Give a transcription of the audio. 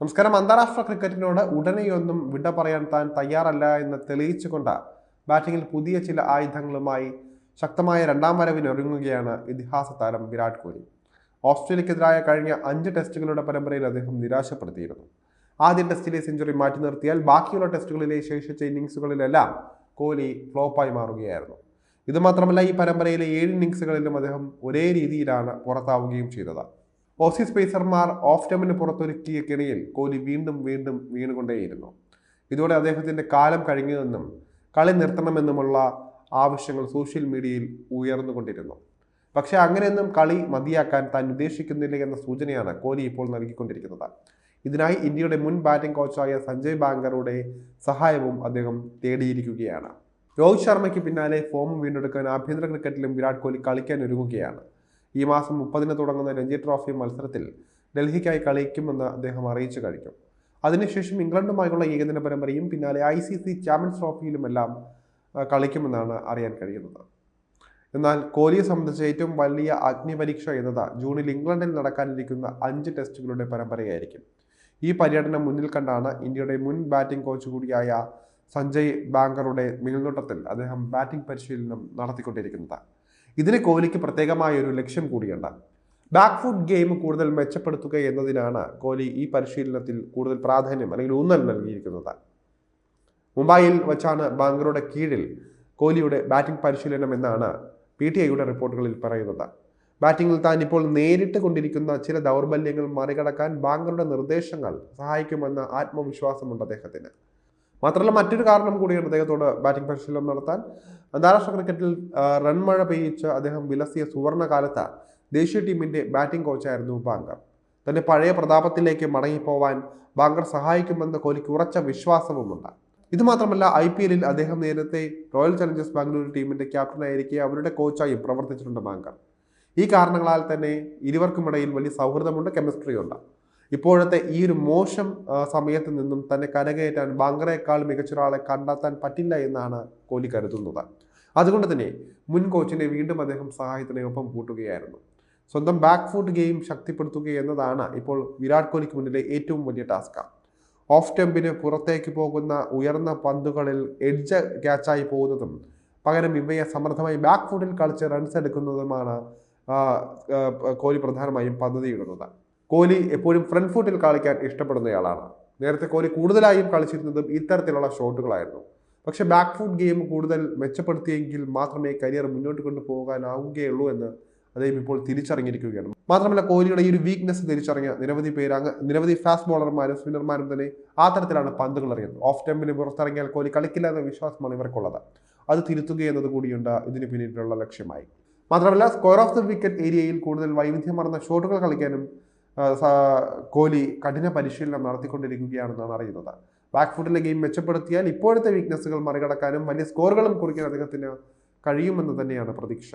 നമസ്കാരം. അന്താരാഷ്ട്ര ക്രിക്കറ്റിനോട് ഉടനെയൊന്നും വിട പറയാൻ താൻ തയ്യാറല്ല എന്ന് തെളിയിച്ചുകൊണ്ട് ബാറ്റിംഗിൽ പുതിയ ചില ആയുധങ്ങളുമായി ശക്തമായ രണ്ടാം വരവിനൊരുങ്ങുകയാണ് ഇതിഹാസ താരം വിരാട് കോഹ്ലി. ഓസ്ട്രേലിയക്കെതിരായ കഴിഞ്ഞ അഞ്ച് ടെസ്റ്റുകളുടെ പരമ്പരയിൽ അദ്ദേഹം നിരാശപ്പെടുത്തിയിരുന്നു. ആദ്യ ടെസ്റ്റിലെ സെഞ്ചുറി മാറ്റി നിർത്തിയാൽ ബാക്കിയുള്ള ടെസ്റ്റുകളിലെ ശേഷിച്ച ഇന്നിങ്സുകളിലെല്ലാം കോഹ്ലി ഫ്ലോപ്പായി മാറുകയായിരുന്നു. ഇതുമാത്രമല്ല ഈ പരമ്പരയിലെ ഏഴ് ഇന്നിങ്സുകളിലും അദ്ദേഹം ഒരേ രീതിയിലാണ് പുറത്താവുകയും ചെയ്തത്. ഓസീസ് പേസർമാർ ഓഫ് ടൈമിന് പുറത്തൊരുക്കിയ കെണിയിൽ കോഹ്ലി വീണ്ടും വീണ്ടും വീണുകൊണ്ടേയിരുന്നു. ഇതോടെ അദ്ദേഹത്തിന്റെ കാലം കഴിഞ്ഞുവെന്നും കളി നിർത്തണമെന്നുമുള്ള ആവശ്യങ്ങൾ സോഷ്യൽ മീഡിയയിൽ ഉയർന്നുകൊണ്ടിരുന്നു. പക്ഷേ അങ്ങനെയൊന്നും കളി മതിയാക്കാൻ താൻ ഉദ്ദേശിക്കുന്നില്ല എന്ന സൂചനയാണ് കോഹ്ലി ഇപ്പോൾ നൽകിക്കൊണ്ടിരിക്കുന്നത്. ഇതിനായി ഇന്ത്യയുടെ മുൻ ബാറ്റിംഗ് കോച്ചായ സഞ്ജയ് ബാങ്കറുടെ സഹായവും അദ്ദേഹം തേടിയിരിക്കുകയാണ്. രോഹിത് ശർമ്മയ്ക്ക് പിന്നാലെ ഫോം വീണ്ടെടുക്കാൻ ആഭ്യന്തര ക്രിക്കറ്റിലും വിരാട് കോഹ്ലി കളിക്കാൻ ഒരുങ്ങുകയാണ്. ഈ മാസം മുപ്പതിന് തുടങ്ങുന്ന രഞ്ജി ട്രോഫി മത്സരത്തിൽ ഡൽഹിക്കായി കളിക്കുമെന്ന് അദ്ദേഹം അറിയിച്ചു കഴിഞ്ഞു. അതിനുശേഷം ഇംഗ്ലണ്ടുമായുള്ള ഏകദിന പരമ്പരയും പിന്നാലെ ഐ സി സി ചാമ്പ്യൻസ് ട്രോഫിയിലുമെല്ലാം കളിക്കുമെന്നാണ് അറിയാൻ കഴിയുന്നത്. എന്നാൽ കോഹ്ലിയെ സംബന്ധിച്ച് ഏറ്റവും വലിയ അഗ്നിപരീക്ഷ എന്നത് ജൂണിൽ ഇംഗ്ലണ്ടിൽ നടക്കാനിരിക്കുന്ന അഞ്ച് ടെസ്റ്റുകളുടെ പരമ്പരയായിരിക്കും. ഈ പര്യടനം മുന്നിൽ കണ്ടാണ് ഇന്ത്യയുടെ മുൻ ബാറ്റിംഗ് കോച്ച് കൂടിയായ സഞ്ജയ് ബാങ്കറുടെ മേൽനോട്ടത്തിൽ അദ്ദേഹം ബാറ്റിംഗ് പരിശീലനം നടത്തിക്കൊണ്ടിരിക്കുന്നത്. ഇതിന് കോഹ്ലിക്ക് പ്രത്യേകമായ ഒരു ലക്ഷ്യം കൂടിയുണ്ട്. ബാക്ക് ഫുഡ് ഗെയിം കൂടുതൽ മെച്ചപ്പെടുത്തുക എന്നതിനാണ് കോഹ്ലി ഈ പരിശീലനത്തിൽ കൂടുതൽ പ്രാധാന്യം അല്ലെങ്കിൽ ഊന്നൽ നൽകിയിരിക്കുന്നത്. മുംബൈയിൽ വച്ചാണ് ബാംഗ്ലൂരുടെ കീഴിൽ കോഹ്ലിയുടെ ബാറ്റിംഗ് പരിശീലനം എന്നാണ് പി ടി ഐയുടെ റിപ്പോർട്ടുകളിൽ പറയുന്നത്. ബാറ്റിംഗിൽ താൻ ഇപ്പോൾ നേരിട്ട് കൊണ്ടിരിക്കുന്ന ചില ദൗർബല്യങ്ങൾ മറികടക്കാൻ ബാങ്കറുടെ നിർദ്ദേശങ്ങൾ സഹായിക്കുമെന്ന ആത്മവിശ്വാസമുണ്ട് അദ്ദേഹത്തിന്. മാത്രമല്ല മറ്റൊരു കാരണം കൂടിയാണ് അദ്ദേഹത്തോട് ബാറ്റിംഗ് പരിശീലനം നടത്താൻ. അന്താരാഷ്ട്ര ക്രിക്കറ്റിൽ റൺ മഴ പെയ്യിച്ച് അദ്ദേഹം വിലസിയ സുവർണ കാലത്ത് ദേശീയ ടീമിന്റെ ബാറ്റിംഗ് കോച്ചായിരുന്നു ബാങ്കർ. തന്റെ പഴയ പ്രതാപത്തിലേക്ക് മടങ്ങിപ്പോവാൻ ബാങ്കർ സഹായിക്കുമെന്ന് കോഹ്ലിക്ക് ഉറച്ച വിശ്വാസവുമുണ്ട്. ഇത് മാത്രമല്ല ഐ പി എല്ലിൽ അദ്ദേഹം നേരത്തെ റോയൽ ചലഞ്ചേഴ്സ് ബാംഗ്ലൂർ ടീമിന്റെ ക്യാപ്റ്റനായിരിക്കെ അവരുടെ കോച്ചായും പ്രവർത്തിച്ചിട്ടുണ്ട് ബാങ്കർ. ഈ കാരണങ്ങളാൽ തന്നെ ഇരുവർക്കുമിടയിൽ വലിയ സൗഹൃദമുണ്ട് കെമിസ്ട്രിയുണ്ട് ഇപ്പോഴത്തെ ഈ ഒരു മോശം സമയത്ത് നിന്നും തന്നെ കരകയറ്റാൻ ബാങ്കറേക്കാൾ മികച്ചൊരാളെ കണ്ടെത്താൻ പറ്റില്ല എന്നാണ് കോഹ്ലി കരുതുന്നത്. അതുകൊണ്ട് തന്നെ മുൻ കോച്ചിനെ വീണ്ടും അദ്ദേഹം സഹായത്തിനെ ഒപ്പം കൂട്ടുകയായിരുന്നു. സ്വന്തം ബാക്ക് ഫുട്ട് ഗെയിം ശക്തിപ്പെടുത്തുക എന്നതാണ് ഇപ്പോൾ വിരാട് കോഹ്ലിക്ക് മുന്നിലെ ഏറ്റവും വലിയ ടാസ്ക് ഓഫ് ടെമ്പിന് പുറത്തേക്ക് പോകുന്ന ഉയർന്ന പന്തുകളിൽ എഡ്ജ് ക്യാച്ചായി പോകുന്നതും പകരം ഇവയെ സമർത്ഥമായി ബാക്ക് ഫുട്ടിൽ കളിച്ച് റൺസ് എടുക്കുന്നതുമാണ് കോഹ്ലി പ്രധാനമായും പദ്ധതിയിടുന്നത്. കോഹ്ലി എപ്പോഴും ഫ്രണ്ട് ഫുട്ടിൽ കളിക്കാൻ ഇഷ്ടപ്പെടുന്നയാളാണ്. നേരത്തെ കോഹ്ലി കൂടുതലായും കളിച്ചിരുന്നതും ഇത്തരത്തിലുള്ള ഷോട്ടുകളായിരുന്നു. പക്ഷെ ബാക്ക് ഫുട്ട് ഗെയിം കൂടുതൽ മെച്ചപ്പെടുത്തിയെങ്കിൽ മാത്രമേ കരിയർ മുന്നോട്ട് കൊണ്ടുപോകാനാവുകയുള്ളൂ എന്ന് അദ്ദേഹം ഇപ്പോൾ തിരിച്ചറിഞ്ഞിരിക്കുകയാണ്. മാത്രമല്ല കോഹ്ലിയുടെ ഈ ഒരു വീക്ക്നെസ് തിരിച്ചറിഞ്ഞ നിരവധി പേര് അങ്ങ് നിരവധി ഫാസ്റ്റ് ബോളർമാരും സ്പിന്നർമാരും തന്നെ ആ തരത്തിലാണ് പന്തുകൾ അറിയുന്നത് ഓഫ് ടെമ്പിന് പുറത്തിറങ്ങിയാൽ കോഹ്ലി കളിക്കില്ല എന്ന വിശ്വാസമാണ് ഇവർക്കുള്ളത്. അത് തിരുത്തുക എന്നത് കൂടിയുണ്ട് ഇതിന് പിന്നിലുള്ള ലക്ഷ്യമായി. മാത്രമല്ല സ്ക്വയർ ഓഫ് ദ വിക്കറ്റ് ഏരിയയിൽ കൂടുതൽ വൈവിധ്യമാർന്ന ഷോട്ടുകൾ കളിക്കാനും കോഹ്ലി കഠിന പരിശീലനം നടത്തിക്കൊണ്ടിരിക്കുകയാണെന്നാണ് അറിയുന്നത്. ബാക്ക് ഫുട്ടിലെ ഗെയിം മെച്ചപ്പെടുത്തിയാൽ ഇപ്പോഴത്തെ വീക്ക്നെസ്സുകൾ മറികടക്കാനും വലിയ സ്കോറുകളും കുറിക്കാൻ അദ്ദേഹത്തിന് കഴിയുമെന്ന് തന്നെയാണ് പ്രതീക്ഷ.